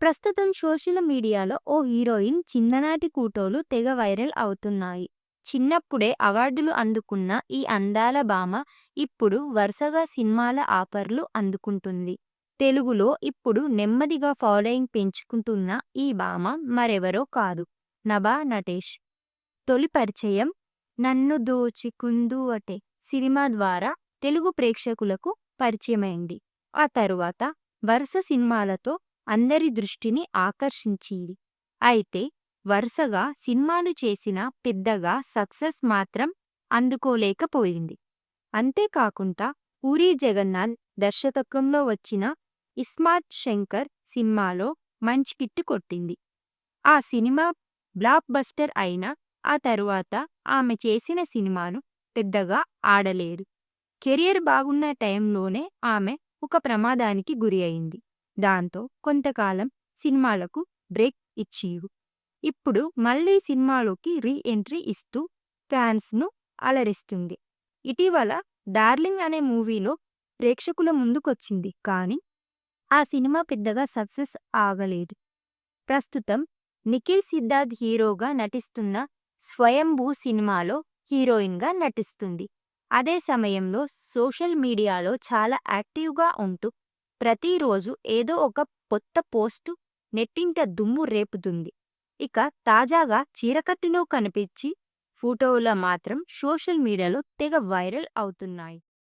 ప్రస్తుతం సోషల్ మీడియాలో ఓ హీరోయిన్ చిన్ననాటి కూటోలు తెగ వైరల్ అవుతున్నాయి. చిన్నప్పుడే అవార్డులు అందుకున్న ఈ అందాల భామ ఇప్పుడు వరుసగా సినిమాల ఆఫర్లు అందుకుంటుంది. తెలుగులో ఇప్పుడు నెమ్మదిగా ఫాలోయింగ్ పెంచుకుంటున్న ఈ భామ మరెవరో కాదు నభా నటేష్. తొలి పరిచయం 'నన్ను దోచుకుందువటే' సినిమా ద్వారా తెలుగు ప్రేక్షకులకు పరిచయమైంది. ఆ తరువాత వరుస సినిమాలతో అందరి దృష్టిని ఆకర్షించింది. అయితే వరుసగా సినిమాలు చేసినా పెద్దగా సక్సెస్ మాత్రం అందుకోలేకపోయింది. అంతేకాకుండా ఊరి జగన్నాథ్ దర్శకత్వంలో వచ్చిన 'ఇస్మార్ట్ శంకర్' సినిమాలో మంచి కిట్టు కొట్టింది. ఆ సినిమా బ్లాక్ బస్టర్ అయినా ఆ తరువాత ఆమె చేసిన సినిమాను పెద్దగా ఆడలేదు. కెరీర్ బాగున్న టైంలోనే ఆమె ఒక ప్రమాదానికి గురి అయింది. దాంతో కొంతకాలం సినిమాలకు బ్రేక్ ఇచ్చిరు. ఇప్పుడు మళ్ళీ సినిమాలోకి రీ ఎంట్రీ ఇస్తూ ఫ్యాన్స్ను అలరిస్తుంది. ఇటీవల 'డార్లింగ్' అనే మూవీలో ప్రేక్షకుల ముందుకొచ్చింది కానీ ఆ సినిమా పెద్దగా సక్సెస్ ఆగలేదు. ప్రస్తుతం నిఖిల్ సిద్ధార్థ్ హీరోగా నటిస్తున్న 'స్వయంభూ' సినిమాలో హీరోయిన్గా నటిస్తుంది. అదే సమయంలో సోషల్ మీడియాలో చాలా యాక్టివ్గా ఉంటూ ప్రతిరోజు ఏదో ఒక కొత్త పోస్టు నెట్టింట దుమ్ము రేపుతుంది. ఇక తాజాగా చీరకట్టులో కనిపించి ఫోటోల మాత్రం సోషల్ మీడియాలో తెగ వైరల్ అవుతున్నాయి.